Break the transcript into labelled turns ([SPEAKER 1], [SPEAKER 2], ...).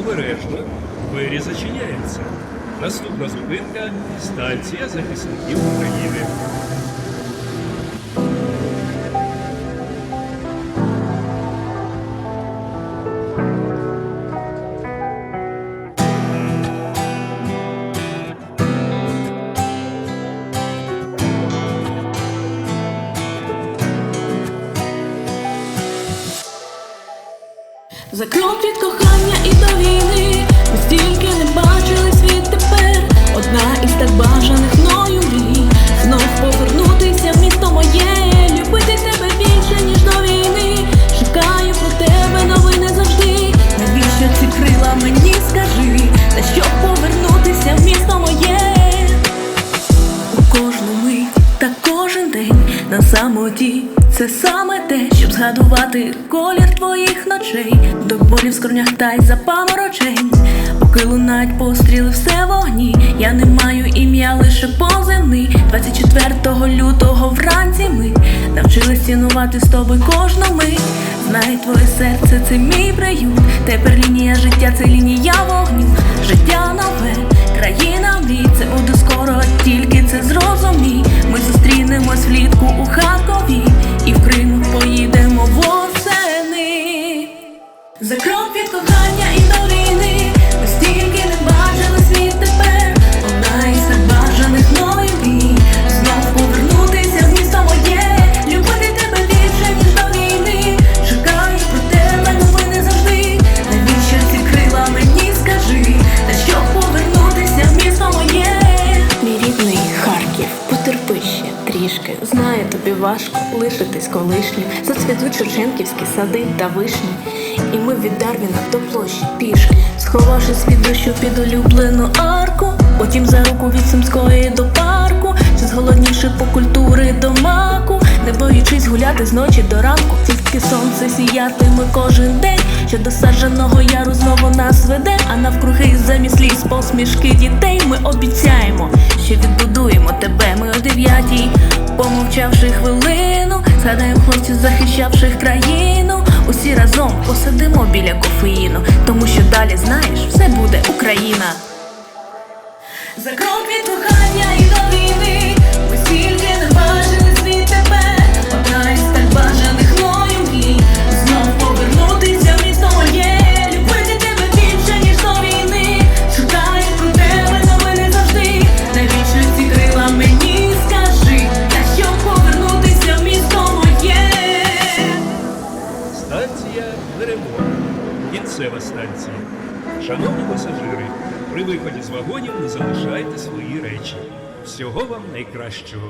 [SPEAKER 1] Обережно, двері зачиняються. Наступна зупинка станція захисників України.
[SPEAKER 2] За від кохання і до війни. Ми стільки не бачили світ тепер. Одна із так бажаних мною мрій. Знов повернутися в місто моє. Любити тебе більше, ніж до війни. Шукаю про тебе новини завжди. Навіщо ці крила мені скажи? Та щоб повернутися в місто моє. У кожну мить та кожен день на самоті це саме те, щоб згадувати колір твоїх ночей, до болі в скронях та й запаморочень. Поки лунають постріли, все вогні. Я не маю ім'я, лише позивний. 24 лютого вранці ми навчились цінувати з тобою кожну мить. Знаю, твоє серце це мій приют. Тепер лінія життя це лінія вогню. Життя нове, важко лишитись колишнім. Зацвітуть Шевченківські сади та вишні. І ми від Дарвіна до площі пішки. Сховавшись від дощу під улюблену арку Потім за руку від Сумської до парку боючись з ночі до ранку Тільки сонце сіятиме кожен день. Що до саджаного яру знову нас веде А навкруги замість сліз посмішки дітей. Ми обіцяємо, що відбудуємо тебе. Ми о дев'ятій, помовчавши хвилину Згадаємо хлопців, захищавших країну. Усі разом посидимо біля кофеїну Тому що далі знаєш, все буде Україна. За крок від
[SPEAKER 1] Кінцева. Шановні пасажири, при виході з вагонів не залишайте свої речі. Всього вам найкращого.